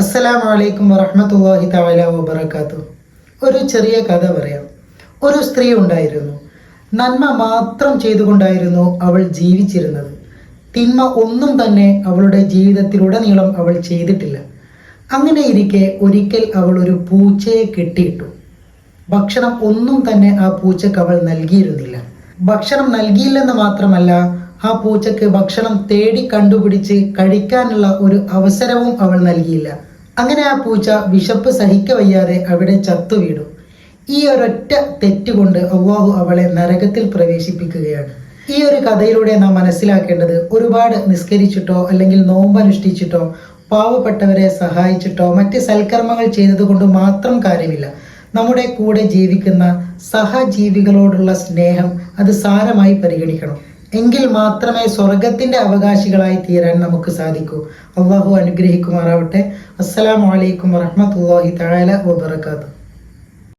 അസ്സലാമു അലൈക്കും വറഹ്മത്തുള്ളാഹി തആല വബറകാത്തു ഒരു ചെറിയ കഥ പറയാം. ഒരു സ്ത്രീ ഉണ്ടായിരുന്നു. നന്മ മാത്രം ചെയ്തുകൊണ്ടായിരുന്നു അവൾ ജീവിച്ചിരുന്നത്. തിന്മ ഒന്നും തന്നെ അവളുടെ ജീവിതത്തിലുടനീളം അവൾ ചെയ്തിട്ടില്ല. അങ്ങനെ ഇരിക്കെ ഒരിക്കൽ അവൾ ഒരു പൂച്ചയെ കെട്ടിയിട്ടു. ഭക്ഷണം ഒന്നും തന്നെ ആ പൂച്ചക്ക് അവൾ നൽകിയിരുന്നില്ല. ഭക്ഷണം നൽകിയില്ലെന്ന് മാത്രമല്ല ആ പൂച്ചക്ക് ഭക്ഷണം തേടി കണ്ടുപിടിച്ച് കഴിക്കാനുള്ള ഒരു അവസരവും അവൾ നൽകിയില്ല. അങ്ങനെ ആ പൂച്ച വിശപ്പ് സഹിക്കവയ്യാതെ അവിടെ ചത്തു വീണു. ഈ ഒരൊറ്റ തെറ്റുകൊണ്ട് അള്ളാഹു അവളെ നരകത്തിൽ പ്രവേശിപ്പിക്കുകയാണ്. ഈ ഒരു കഥയിലൂടെ നാം മനസ്സിലാക്കേണ്ടത് ഒരുപാട് നിസ്കരിച്ചിട്ടോ അല്ലെങ്കിൽ നോമ്പനുഷ്ഠിച്ചിട്ടോ പാവപ്പെട്ടവരെ സഹായിച്ചിട്ടോ മറ്റ് സൽക്കർമ്മങ്ങൾ ചെയ്തതുകൊണ്ട് മാത്രം കാര്യമില്ല. നമ്മുടെ കൂടെ ജീവിക്കുന്ന സഹജീവികളോടുള്ള സ്നേഹം അത് സാരമായി പരിഗണിക്കണം. എങ്കിൽ മാത്രമേ സ്വർഗത്തിന്റെ അവകാശികളായി തീരാൻ നമുക്ക് സാധിക്കൂ. അള്ളാഹു അനുഗ്രഹിക്കുമാറാവട്ടെ. അസ്സലാമു അലൈക്കും വറഹ്മത്തുള്ളാഹി തആല വബറകാതുഹു.